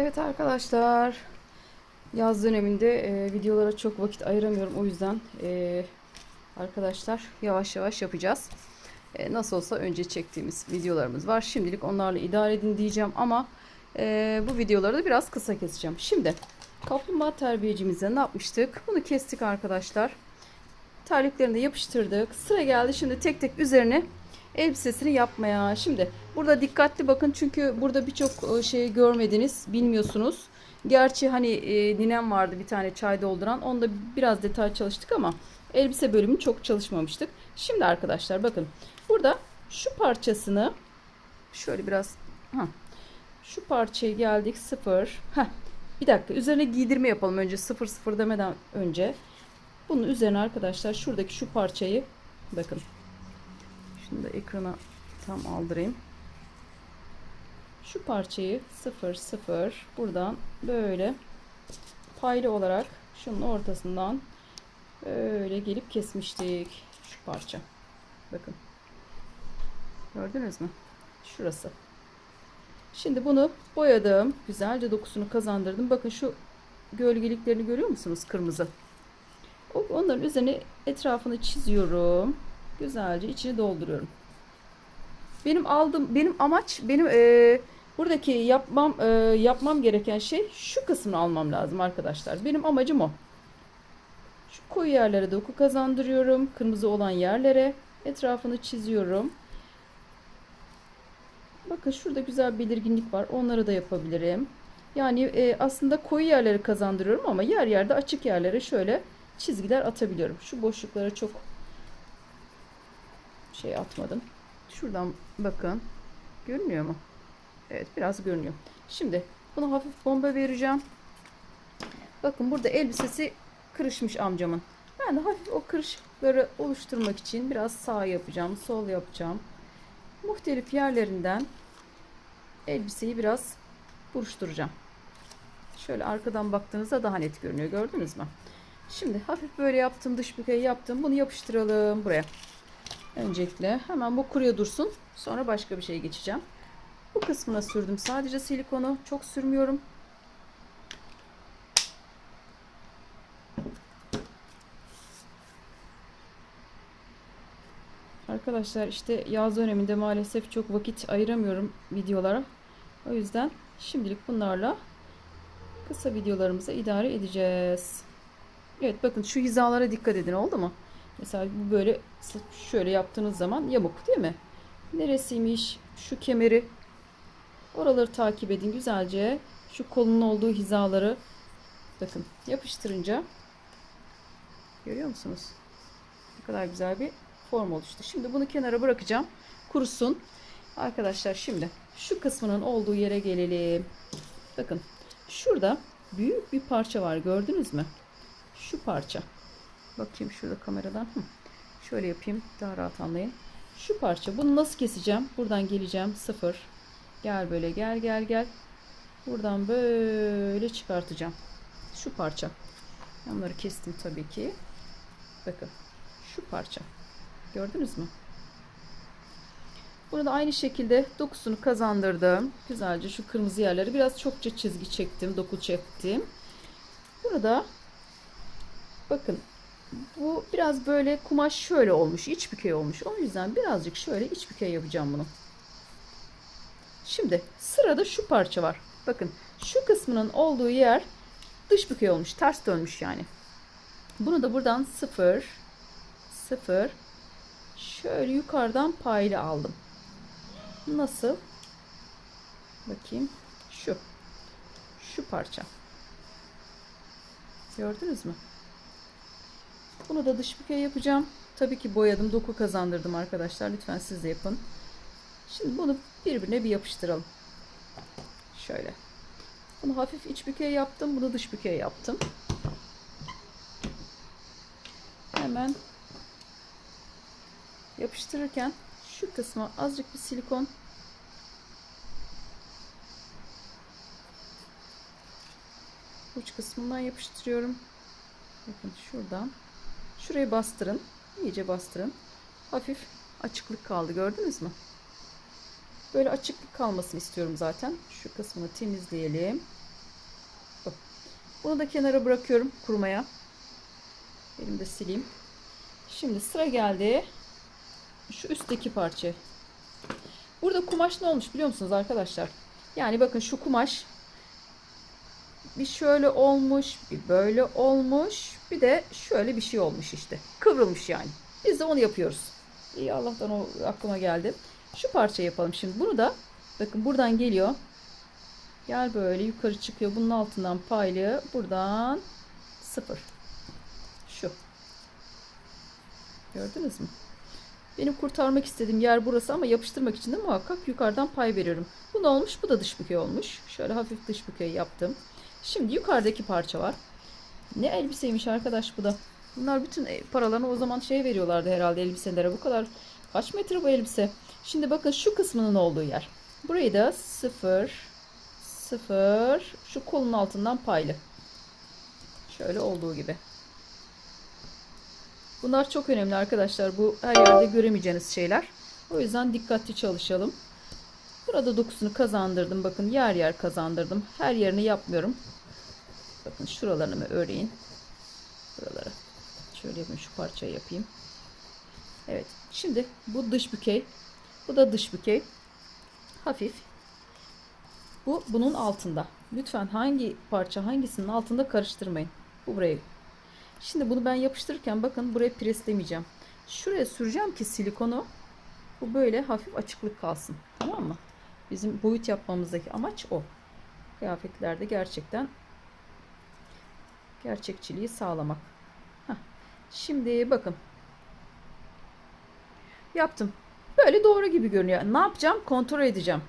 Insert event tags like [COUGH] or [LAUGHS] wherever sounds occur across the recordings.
Evet arkadaşlar, yaz döneminde e, videolara çok vakit ayıramıyorum. O yüzden e, arkadaşlar yavaş yavaş yapacağız. E, nasıl olsa önce çektiğimiz videolarımız var. Şimdilik onlarla idare edin diyeceğim ama e, bu videoları da biraz kısa keseceğim. Şimdi kaplumbağa terbiyecimizde ne yapmıştık? Bunu kestik arkadaşlar. Terliklerini de yapıştırdık. Sıra geldi şimdi tek tek üzerine elbisesini yapmaya. Şimdi burada dikkatli bakın çünkü burada birçok e, şey görmediniz, bilmiyorsunuz. Gerçi hani e, ninem vardı bir tane çay dolduran. Onda biraz detay çalıştık ama elbise bölümü çok çalışmamıştık. Şimdi arkadaşlar bakın burada şu parçasını şöyle biraz ha, şu parçaya geldik sıfır. Heh, bir dakika üzerine giydirme yapalım önce sıfır sıfır demeden önce. Bunun üzerine arkadaşlar şuradaki şu parçayı bakın şunu da ekrana tam aldırayım. Şu parçayı 0 0 buradan böyle paylı olarak şunun ortasından böyle gelip kesmiştik. Şu parça. Bakın. Gördünüz mü? Şurası. Şimdi bunu boyadım. Güzelce dokusunu kazandırdım. Bakın şu gölgeliklerini görüyor musunuz? Kırmızı. Onların üzerine etrafını çiziyorum. Güzelce içini dolduruyorum. Benim aldım benim amaç benim e, buradaki yapmam e, yapmam gereken şey şu kısmını almam lazım arkadaşlar. Benim amacım o. Şu koyu yerlere doku kazandırıyorum. Kırmızı olan yerlere etrafını çiziyorum. Bakın şurada güzel belirginlik var. Onları da yapabilirim. Yani e, aslında koyu yerleri kazandırıyorum ama yer yerde açık yerlere şöyle çizgiler atabiliyorum. Şu boşluklara çok şey atmadım. Şuradan bakın. Görünüyor mu? Evet biraz görünüyor. Şimdi bunu hafif bomba vereceğim. Bakın burada elbisesi kırışmış amcamın. Ben de hafif o kırışıkları oluşturmak için biraz sağ yapacağım, sol yapacağım. Muhtelif yerlerinden elbiseyi biraz buruşturacağım. Şöyle arkadan baktığınızda daha net görünüyor. Gördünüz mü? Şimdi hafif böyle yaptım, dış bükeyi yaptım. Bunu yapıştıralım buraya. Öncelikle hemen bu kuruya dursun. Sonra başka bir şeye geçeceğim. Bu kısmına sürdüm sadece silikonu. Çok sürmüyorum. Arkadaşlar işte yaz döneminde maalesef çok vakit ayıramıyorum videolara. O yüzden şimdilik bunlarla kısa videolarımıza idare edeceğiz. Evet bakın şu hizalara dikkat edin oldu mu? Mesela bu böyle şöyle yaptığınız zaman yamuk değil mi? Neresiymiş şu kemeri? Oraları takip edin güzelce. Şu kolunun olduğu hizaları bakın yapıştırınca görüyor musunuz? Ne kadar güzel bir form oluştu. Şimdi bunu kenara bırakacağım. Kurusun. Arkadaşlar şimdi şu kısmının olduğu yere gelelim. Bakın şurada büyük bir parça var gördünüz mü? Şu parça. Bakayım şurada kameradan. Hı. Şöyle yapayım daha rahat anlayın. Şu parça. Bunu nasıl keseceğim? Buradan geleceğim. Sıfır. Gel böyle gel gel gel. Buradan böyle çıkartacağım. Şu parça. Onları kestim tabii ki. Bakın. Şu parça. Gördünüz mü? Bunu da aynı şekilde dokusunu kazandırdım. Güzelce şu kırmızı yerleri biraz çokça çizgi çektim. Doku çektim. Burada bakın bu biraz böyle kumaş şöyle olmuş. iç bükey olmuş. O yüzden birazcık şöyle iç bükey yapacağım bunu. Şimdi sırada şu parça var. Bakın şu kısmının olduğu yer dış bükey olmuş. Ters dönmüş yani. Bunu da buradan 0 0 şöyle yukarıdan paylı aldım. Nasıl? Bakayım. Şu. Şu parça. Gördünüz mü? Bunu da dış bükey yapacağım. Tabii ki boyadım, doku kazandırdım arkadaşlar. Lütfen siz de yapın. Şimdi bunu birbirine bir yapıştıralım. Şöyle. Bunu hafif iç bükey yaptım. Bunu dış bükey yaptım. Hemen yapıştırırken şu kısma azıcık bir silikon uç kısmından yapıştırıyorum. Bakın şuradan Şurayı bastırın. İyice bastırın. Hafif açıklık kaldı. Gördünüz mü? Böyle açıklık kalmasını istiyorum zaten. Şu kısmını temizleyelim. Bunu da kenara bırakıyorum kurumaya. Elimde sileyim. Şimdi sıra geldi. Şu üstteki parça. Burada kumaş ne olmuş biliyor musunuz arkadaşlar? Yani bakın şu kumaş bir şöyle olmuş, bir böyle olmuş, bir de şöyle bir şey olmuş işte. Kıvrılmış yani. Biz de onu yapıyoruz. İyi Allah'tan o aklıma geldi. Şu parçayı yapalım şimdi. Bunu da bakın buradan geliyor. Gel böyle yukarı çıkıyor. Bunun altından paylı. Buradan sıfır. Şu. Gördünüz mü? Benim kurtarmak istediğim yer burası ama yapıştırmak için de muhakkak yukarıdan pay veriyorum. Bu ne olmuş? Bu da dış bükey olmuş. Şöyle hafif dış bükey yaptım. Şimdi yukarıdaki parça var. Ne elbiseymiş arkadaş bu da. Bunlar bütün e, paralarını o zaman şey veriyorlardı herhalde elbiselere. Bu kadar kaç metre bu elbise? Şimdi bakın şu kısmının olduğu yer. Burayı da sıfır, sıfır, şu kolun altından paylı. Şöyle olduğu gibi. Bunlar çok önemli arkadaşlar. Bu her yerde göremeyeceğiniz şeyler. O yüzden dikkatli çalışalım. Burada dokusunu kazandırdım. Bakın yer yer kazandırdım. Her yerini yapmıyorum. Bakın şuralarını öreyim. Buraları. Şöyle yapayım. Şu parçayı yapayım. Evet. Şimdi bu dış bükey. Bu da dış bükey. Hafif. Bu bunun altında. Lütfen hangi parça hangisinin altında karıştırmayın. Bu burayı. Şimdi bunu ben yapıştırırken bakın buraya preslemeyeceğim. Şuraya süreceğim ki silikonu bu böyle hafif açıklık kalsın. Tamam mı? Bizim boyut yapmamızdaki amaç o. Kıyafetlerde gerçekten gerçekçiliği sağlamak. Heh. Şimdi bakın. Yaptım. Böyle doğru gibi görünüyor. Ne yapacağım? Kontrol edeceğim.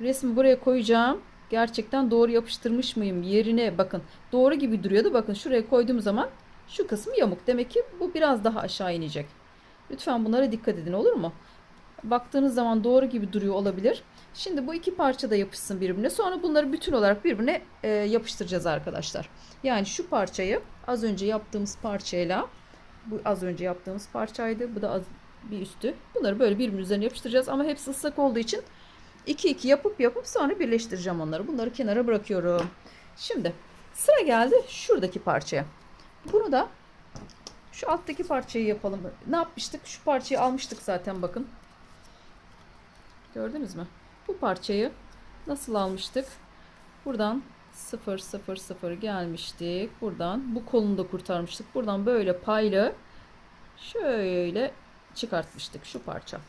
Resmi buraya koyacağım. Gerçekten doğru yapıştırmış mıyım? Yerine bakın. Doğru gibi duruyordu. Bakın şuraya koyduğum zaman şu kısmı yamuk. Demek ki bu biraz daha aşağı inecek. Lütfen bunlara dikkat edin olur mu? Baktığınız zaman doğru gibi duruyor olabilir. Şimdi bu iki parça da yapışsın birbirine. Sonra bunları bütün olarak birbirine e, yapıştıracağız arkadaşlar. Yani şu parçayı az önce yaptığımız parçayla bu az önce yaptığımız parçaydı. Bu da az bir üstü. Bunları böyle birbirinin üzerine yapıştıracağız ama hepsi ıslak olduğu için iki iki yapıp yapıp sonra birleştireceğim onları. Bunları kenara bırakıyorum. Şimdi sıra geldi şuradaki parçaya. Bunu da şu alttaki parçayı yapalım. Ne yapmıştık? Şu parçayı almıştık zaten bakın. Gördünüz mü? Bu parçayı nasıl almıştık? Buradan 0 0 0 gelmiştik. Buradan bu kolunu da kurtarmıştık. Buradan böyle paylı şöyle çıkartmıştık şu parça.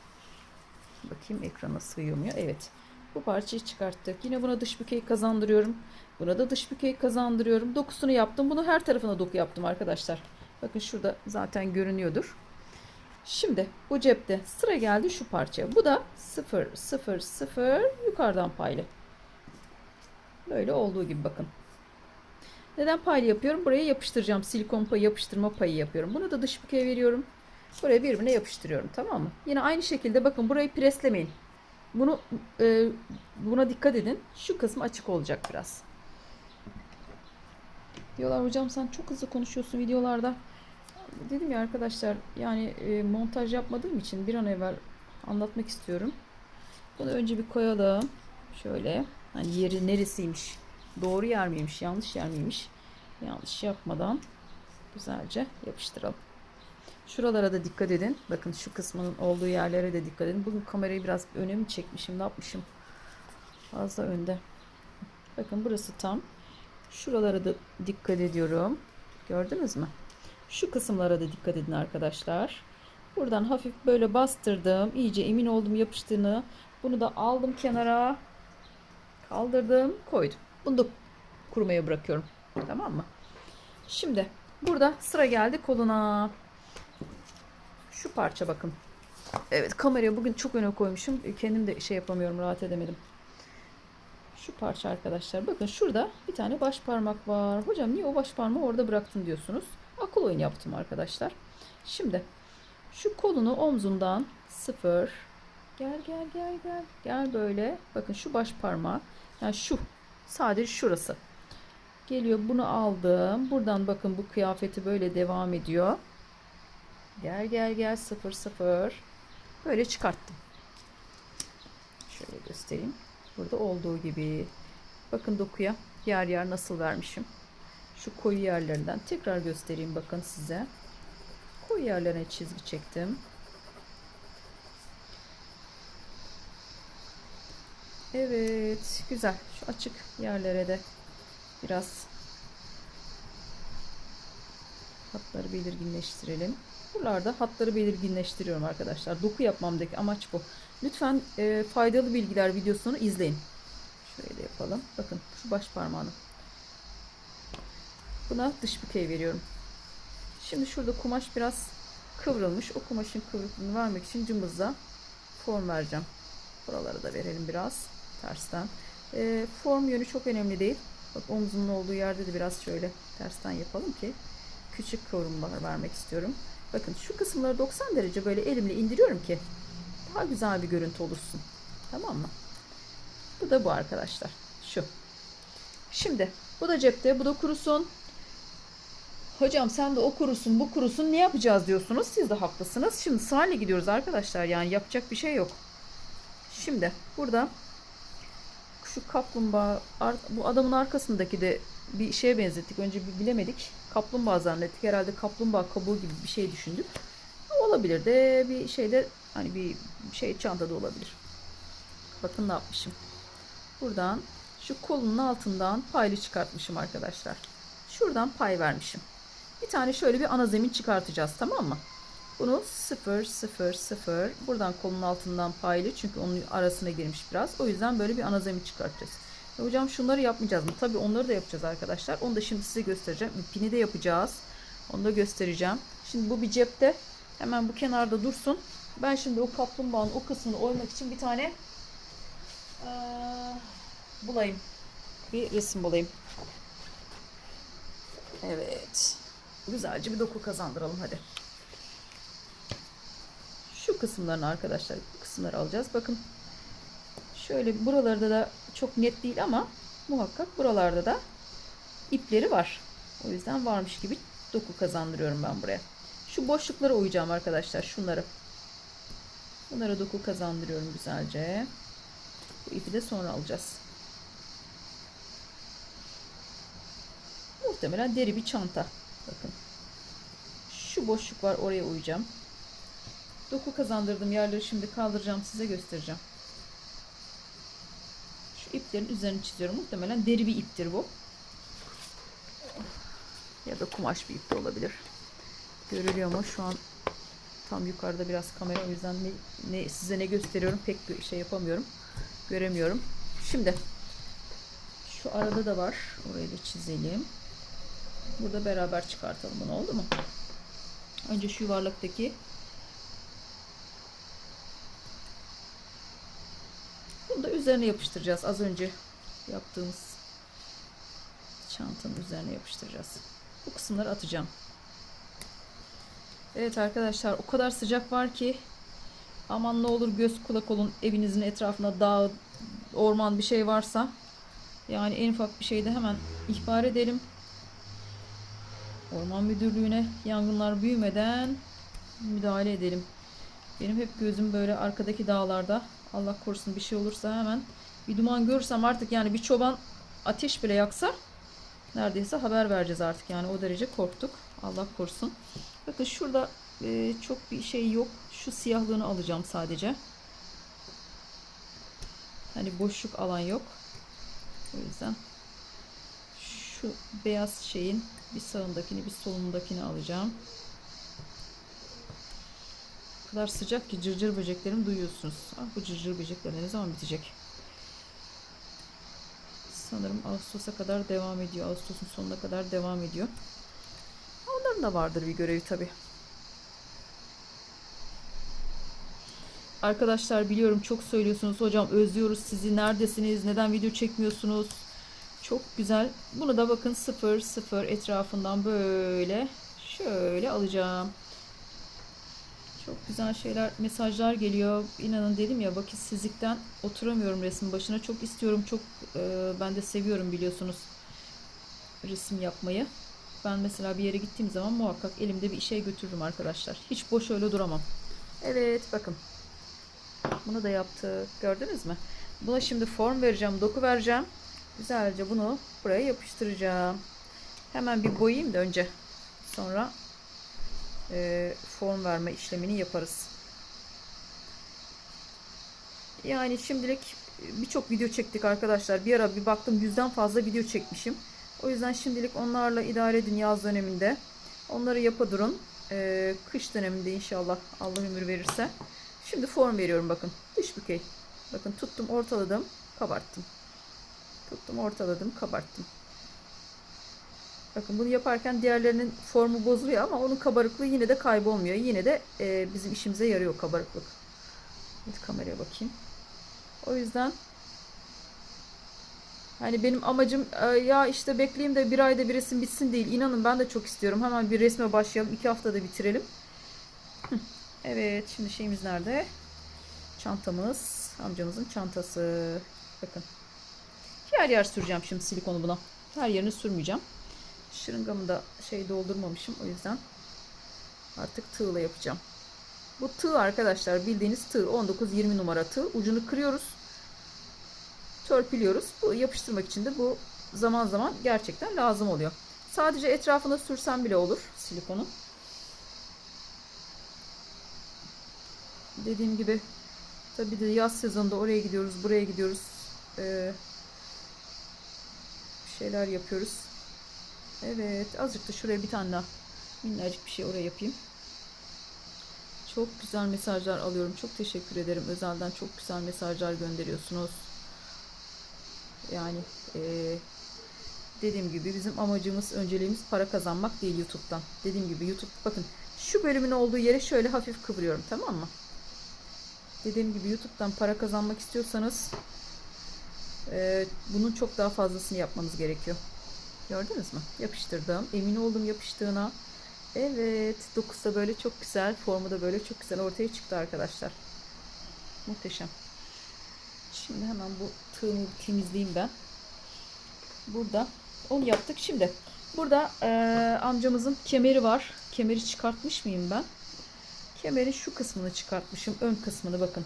Bakayım ekrana sığıyor? Evet. Bu parçayı çıkarttık. Yine buna dış bükey kazandırıyorum. Buna da dış bükey kazandırıyorum. Dokusunu yaptım. Bunu her tarafına doku yaptım arkadaşlar. Bakın şurada zaten görünüyordur. Şimdi bu cepte sıra geldi şu parçaya. Bu da 0 0 0 yukarıdan paylı. Böyle olduğu gibi bakın. Neden paylı yapıyorum? Buraya yapıştıracağım. Silikon payı yapıştırma payı yapıyorum. Bunu da dış bükeye veriyorum. Buraya birbirine yapıştırıyorum. Tamam mı? Yine aynı şekilde bakın burayı preslemeyin. Bunu e, buna dikkat edin. Şu kısmı açık olacak biraz. Diyorlar hocam sen çok hızlı konuşuyorsun videolarda. Dedim ya arkadaşlar yani e, montaj yapmadığım için bir an evvel anlatmak istiyorum. Bunu önce bir koyalım. Şöyle. Hani yeri neresiymiş? Doğru yer miymiş? Yanlış yer miymiş? Yanlış yapmadan güzelce yapıştıralım. Şuralara da dikkat edin. Bakın şu kısmının olduğu yerlere de dikkat edin. Bugün kamerayı biraz öne mi çekmişim? Ne yapmışım? Fazla önde. Bakın burası tam. Şuralara da dikkat ediyorum. Gördünüz mü? Şu kısımlara da dikkat edin arkadaşlar. Buradan hafif böyle bastırdım. İyice emin oldum yapıştığını. Bunu da aldım kenara. Kaldırdım. Koydum. Bunu da kurumaya bırakıyorum. Tamam mı? Şimdi burada sıra geldi koluna. Şu parça bakın. Evet kamerayı bugün çok öne koymuşum. Kendim de şey yapamıyorum rahat edemedim. Şu parça arkadaşlar. Bakın şurada bir tane baş parmak var. Hocam niye o baş parmağı orada bıraktın diyorsunuz. Akıl oyunu yaptım arkadaşlar. Şimdi şu kolunu omzundan sıfır. Gel gel gel gel. Gel böyle. Bakın şu baş parmağı. Yani şu. Sadece şurası. Geliyor bunu aldım. Buradan bakın bu kıyafeti böyle devam ediyor. Gel gel gel sıfır sıfır. Böyle çıkarttım. Şöyle göstereyim. Burada olduğu gibi. Bakın dokuya yer yer nasıl vermişim. Şu koyu yerlerinden tekrar göstereyim bakın size. Koyu yerlerine çizgi çektim. Evet, güzel. Şu açık yerlere de biraz hatları belirginleştirelim. Buralarda hatları belirginleştiriyorum arkadaşlar. Doku yapmamdaki amaç bu. Lütfen e, faydalı bilgiler videosunu izleyin. Şöyle yapalım. Bakın şu baş parmağını. Buna dış bükey veriyorum. Şimdi şurada kumaş biraz kıvrılmış. O kumaşın kıvrıklığını vermek için cımbızla form vereceğim. Buraları da verelim biraz tersten. E, form yönü çok önemli değil. Bak omzunun olduğu yerde de biraz şöyle tersten yapalım ki küçük kıvrımlar vermek istiyorum. Bakın şu kısımları 90 derece böyle elimle indiriyorum ki daha güzel bir görüntü olursun. Tamam mı? Bu da bu arkadaşlar. Şu. Şimdi bu da cepte, bu da kurusun. Hocam sen de o kurusun, bu kurusun ne yapacağız diyorsunuz. Siz de haklısınız. Şimdi sahile gidiyoruz arkadaşlar. Yani yapacak bir şey yok. Şimdi burada şu kaplumbağa bu adamın arkasındaki de bir şeye benzettik. Önce bir bilemedik. Kaplumbağa zannettik. Herhalde kaplumbağa kabuğu gibi bir şey düşündük. Olabilir de bir şeyde hani bir şey çantada olabilir. Bakın ne yapmışım. Buradan şu kolunun altından paylı çıkartmışım arkadaşlar. Şuradan pay vermişim. Bir tane şöyle bir ana zemin çıkartacağız tamam mı? Bunu 0 0 0 buradan kolun altından paylı çünkü onun arasına girmiş biraz. O yüzden böyle bir ana zemin çıkartacağız. E hocam şunları yapmayacağız mı? Tabii onları da yapacağız arkadaşlar. Onu da şimdi size göstereceğim. İpini de yapacağız. Onu da göstereceğim. Şimdi bu bir cepte. Hemen bu kenarda dursun. Ben şimdi o kaplumbağanın o kısmını oymak için bir tane ee, bulayım. Bir resim bulayım. Evet. Güzelce bir doku kazandıralım hadi. Şu kısımlarını arkadaşlar bu kısımları alacağız. Bakın şöyle buralarda da çok net değil ama muhakkak buralarda da ipleri var. O yüzden varmış gibi doku kazandırıyorum ben buraya. Şu boşluklara uyacağım arkadaşlar şunları. Bunlara doku kazandırıyorum güzelce. Bu ipi de sonra alacağız. Muhtemelen deri bir çanta. Bakın. Şu boşluk var oraya uyacağım. Doku kazandırdığım yerleri şimdi kaldıracağım size göstereceğim. Şu iplerin üzerini çiziyorum. Muhtemelen deri bir iptir bu. Ya da kumaş bir ip de olabilir. Görülüyor mu? Şu an tam yukarıda biraz kamera o yüzden ne, ne size ne gösteriyorum pek şey yapamıyorum. Göremiyorum. Şimdi şu arada da var. Orayı da çizelim. Burada beraber çıkartalım bunu oldu mu? Önce şu yuvarlaktaki Bunu da üzerine yapıştıracağız. Az önce yaptığımız çantanın üzerine yapıştıracağız. Bu kısımları atacağım. Evet arkadaşlar o kadar sıcak var ki aman ne olur göz kulak olun evinizin etrafında dağ, orman bir şey varsa yani en ufak bir şeyde hemen ihbar edelim. Orman müdürlüğüne yangınlar büyümeden müdahale edelim. Benim hep gözüm böyle arkadaki dağlarda Allah korusun bir şey olursa hemen bir duman görürsem artık yani bir çoban ateş bile yaksa neredeyse haber vereceğiz artık yani o derece korktuk. Allah korusun. Bakın şurada e, çok bir şey yok. Şu siyahlığını alacağım sadece. Hani boşluk alan yok. O yüzden şu beyaz şeyin bir sağındakini bir solundakini alacağım. O kadar sıcak ki cırcır böceklerimi duyuyorsunuz. Ah bu cırcır böcekler ne zaman bitecek? Sanırım Ağustos'a kadar devam ediyor. Ağustos'un sonuna kadar devam ediyor. Onların da vardır bir görevi tabi. Arkadaşlar biliyorum çok söylüyorsunuz hocam özlüyoruz sizi neredesiniz neden video çekmiyorsunuz çok güzel. Bunu da bakın 0 0 etrafından böyle şöyle alacağım. Çok güzel şeyler mesajlar geliyor. İnanın dedim ya vakitsizlikten oturamıyorum resim başına. Çok istiyorum çok e, ben de seviyorum biliyorsunuz resim yapmayı. Ben mesela bir yere gittiğim zaman muhakkak elimde bir şey götürürüm arkadaşlar. Hiç boş öyle duramam. Evet bakın. Bunu da yaptık. Gördünüz mü? Buna şimdi form vereceğim, doku vereceğim. Güzelce bunu buraya yapıştıracağım. Hemen bir boyayayım da önce. Sonra e, form verme işlemini yaparız. Yani şimdilik birçok video çektik arkadaşlar. Bir ara bir baktım yüzden fazla video çekmişim. O yüzden şimdilik onlarla idare edin yaz döneminde. Onları yapa durun. Ee, kış döneminde inşallah Allah ömür verirse. Şimdi form veriyorum bakın. Dış bükey. Bakın tuttum ortaladım kabarttım. Tuttum ortaladım kabarttım. Bakın bunu yaparken diğerlerinin formu bozuluyor ama onun kabarıklığı yine de kaybolmuyor. Yine de e, bizim işimize yarıyor kabarıklık. Bir kameraya bakayım. O yüzden hani benim amacım e, ya işte bekleyeyim de bir ayda bir resim bitsin değil. İnanın ben de çok istiyorum. Hemen bir resme başlayalım. iki haftada bitirelim. Evet şimdi şeyimiz nerede? Çantamız. Amcamızın çantası. Bakın. Yer yer süreceğim şimdi silikonu buna. Her yerini sürmeyeceğim. Şırıngamı da şey doldurmamışım. O yüzden artık tığla yapacağım. Bu tığ arkadaşlar bildiğiniz tığ 19-20 numara tığ. Ucunu kırıyoruz. Törpülüyoruz. Bu yapıştırmak için de bu zaman zaman gerçekten lazım oluyor. Sadece etrafına sürsem bile olur silikonu. Dediğim gibi tabii de yaz sezonunda oraya gidiyoruz, buraya gidiyoruz. Ee, şeyler yapıyoruz. Evet, azıcık da şuraya bir tane daha minnacık bir şey oraya yapayım. Çok güzel mesajlar alıyorum. Çok teşekkür ederim. Özelden çok güzel mesajlar gönderiyorsunuz. Yani eee, dediğim gibi bizim amacımız, önceliğimiz para kazanmak değil YouTube'dan. Dediğim gibi YouTube bakın şu bölümün olduğu yere şöyle hafif kıvırıyorum tamam mı? Dediğim gibi YouTube'dan para kazanmak istiyorsanız eee, bunun çok daha fazlasını yapmanız gerekiyor. Gördünüz mü? Yapıştırdım. Emin oldum yapıştığına. Evet. Dokusu da böyle çok güzel. Formu da böyle çok güzel ortaya çıktı arkadaşlar. Muhteşem. Şimdi hemen bu tığımı temizleyeyim ben. Burada onu yaptık. Şimdi burada eee, amcamızın kemeri var. Kemeri çıkartmış mıyım ben? Kemerin şu kısmını çıkartmışım. Ön kısmını bakın.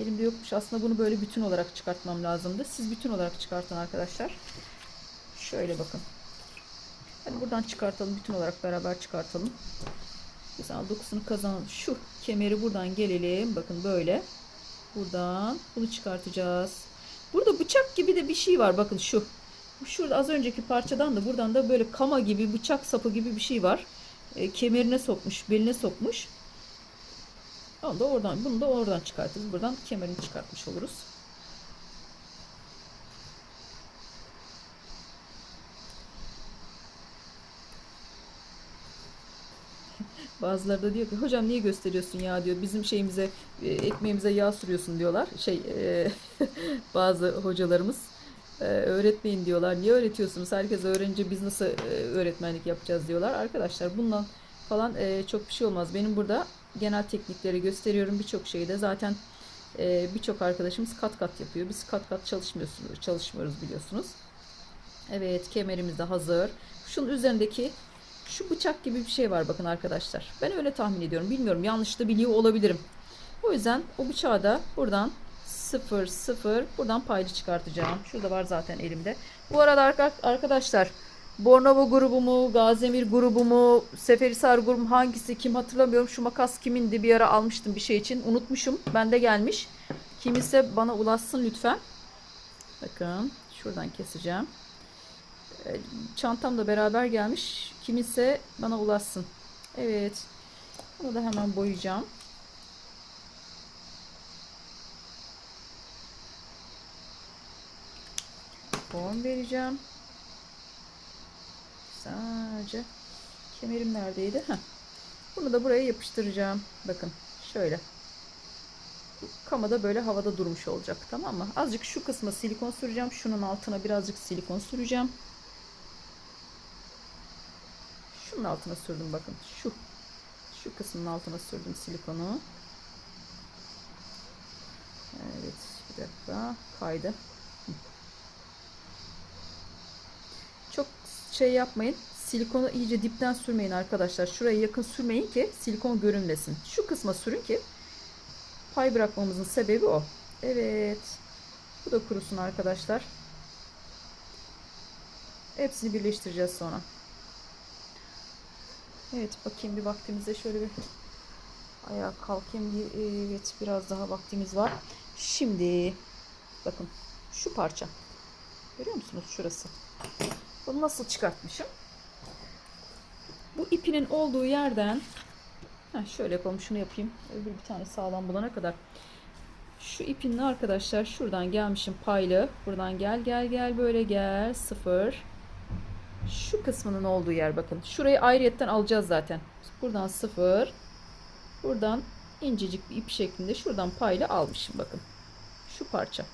Elimde yokmuş. Aslında bunu böyle bütün olarak çıkartmam lazımdı. Siz bütün olarak çıkartın arkadaşlar. Şöyle bakın. Hadi buradan çıkartalım. Bütün olarak beraber çıkartalım. Güzel dokusunu kazanalım. Şu kemeri buradan gelelim. Bakın böyle. Buradan bunu çıkartacağız. Burada bıçak gibi de bir şey var. Bakın şu. Şurada az önceki parçadan da buradan da böyle kama gibi bıçak sapı gibi bir şey var. E, kemerine sokmuş, beline sokmuş. Onu da oradan, bunu da oradan çıkartırız. Buradan kemerini çıkartmış oluruz. [LAUGHS] Bazıları da diyor ki hocam niye gösteriyorsun ya diyor. Bizim şeyimize e, ekmeğimize yağ sürüyorsun diyorlar. Şey e, [LAUGHS] bazı hocalarımız e, öğretmeyin diyorlar. Niye öğretiyorsunuz? Herkes öğrenince biz nasıl öğretmenlik yapacağız diyorlar. Arkadaşlar bundan falan çok bir şey olmaz. Benim burada genel teknikleri gösteriyorum. Birçok şeyde zaten e, birçok arkadaşımız kat kat yapıyor. Biz kat kat çalışmıyorsunuz, çalışmıyoruz biliyorsunuz. Evet kemerimiz de hazır. Şunun üzerindeki şu bıçak gibi bir şey var bakın arkadaşlar. Ben öyle tahmin ediyorum. Bilmiyorum yanlış da biliyor olabilirim. O yüzden o bıçağı da buradan 0 0 buradan paylı çıkartacağım. Şurada var zaten elimde. Bu arada arka- arkadaşlar Bornova grubu mu, Gazemir grubu mu, Seferihisar grubu mu hangisi kim hatırlamıyorum. Şu makas kimindi bir ara almıştım bir şey için. Unutmuşum. Bende gelmiş. Kim ise bana ulaşsın lütfen. Bakın şuradan keseceğim. E, Çantam da beraber gelmiş. Kim ise bana ulaşsın. Evet. Bunu da hemen boyayacağım. Form vereceğim. Sadece kemerim neredeydi? Heh. Bunu da buraya yapıştıracağım. Bakın şöyle. Kama da böyle havada durmuş olacak tamam mı? Azıcık şu kısma silikon süreceğim. Şunun altına birazcık silikon süreceğim. Şunun altına sürdüm bakın. Şu. Şu kısmın altına sürdüm silikonu. Evet. Bir dakika. Kaydı. Hı. Çok şey yapmayın. Silikonu iyice dipten sürmeyin arkadaşlar. Şuraya yakın sürmeyin ki silikon görünmesin. Şu kısma sürün ki pay bırakmamızın sebebi o. Evet. Bu da kurusun arkadaşlar. Hepsini birleştireceğiz sonra. Evet bakayım bir vaktimize şöyle bir ayağa kalkayım. Bir, evet biraz daha vaktimiz var. Şimdi bakın şu parça. Görüyor musunuz şurası? Bunu nasıl çıkartmışım? Bu ipinin olduğu yerden Heh, şöyle yapalım şunu yapayım. Öbür bir tane sağlam bulana kadar. Şu ipinin arkadaşlar şuradan gelmişim paylı. Buradan gel gel gel böyle gel. Sıfır. Şu kısmının olduğu yer bakın. Şurayı ayrıyetten alacağız zaten. Buradan sıfır. Buradan incecik bir ip şeklinde şuradan paylı almışım bakın. Şu parça.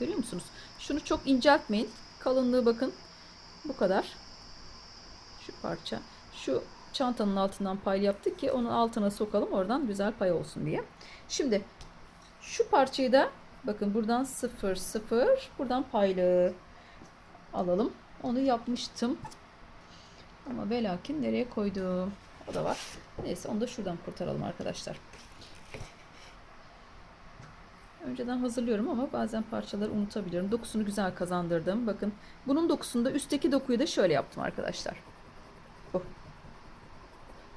Görüyor musunuz? Şunu çok inceltmeyin. Kalınlığı bakın. Bu kadar. Şu parça. Şu çantanın altından paylı yaptık ki onun altına sokalım oradan güzel pay olsun diye. Şimdi şu parçayı da bakın buradan 0 0 buradan paylı alalım. Onu yapmıştım. Ama velakin nereye koydum? O da var. Neyse onu da şuradan kurtaralım arkadaşlar. Önceden hazırlıyorum ama bazen parçaları unutabiliyorum. Dokusunu güzel kazandırdım. Bakın bunun dokusunda üstteki dokuyu da şöyle yaptım arkadaşlar. Bu.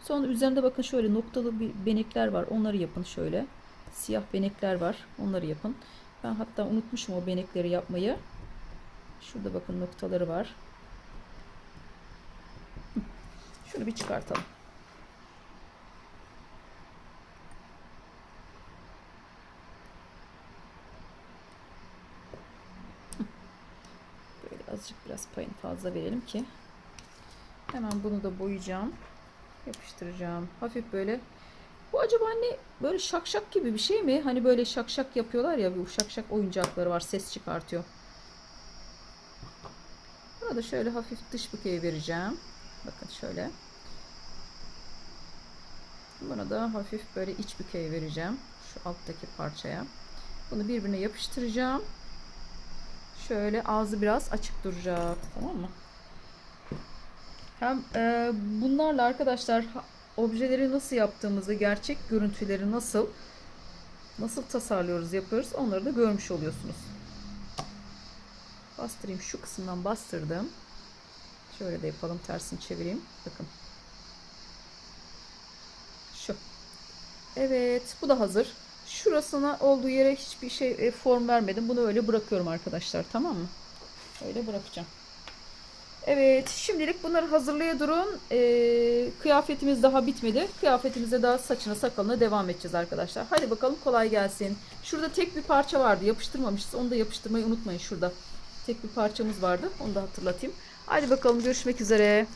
Sonra üzerinde bakın şöyle noktalı bir benekler var. Onları yapın şöyle. Siyah benekler var. Onları yapın. Ben hatta unutmuşum o benekleri yapmayı. Şurada bakın noktaları var. Şunu bir çıkartalım. Azıcık biraz payını fazla verelim ki hemen bunu da boyayacağım. Yapıştıracağım. Hafif böyle. Bu acaba ne böyle şak şak gibi bir şey mi? Hani böyle şak şak yapıyorlar ya bu şak şak oyuncakları var ses çıkartıyor. Burada şöyle hafif dış bükey vereceğim. Bakın şöyle. Buna da hafif böyle iç bükey vereceğim. Şu alttaki parçaya. Bunu birbirine yapıştıracağım. Şöyle ağzı biraz açık duracak. Tamam mı? Hem e, bunlarla arkadaşlar objeleri nasıl yaptığımızı, gerçek görüntüleri nasıl nasıl tasarlıyoruz, yapıyoruz onları da görmüş oluyorsunuz. Bastırayım şu kısımdan bastırdım. Şöyle de yapalım tersini çevireyim. Bakın. Şu. Evet bu da hazır. Şurasına olduğu yere hiçbir şey e, form vermedim. Bunu öyle bırakıyorum arkadaşlar tamam mı? Öyle bırakacağım. Evet, şimdilik bunları hazırlaya durun. Ee, kıyafetimiz daha bitmedi. Kıyafetimize daha saçına sakalına devam edeceğiz arkadaşlar. Hadi bakalım kolay gelsin. Şurada tek bir parça vardı. Yapıştırmamışız. Onu da yapıştırmayı unutmayın şurada. Tek bir parçamız vardı. Onu da hatırlatayım. Hadi bakalım görüşmek üzere.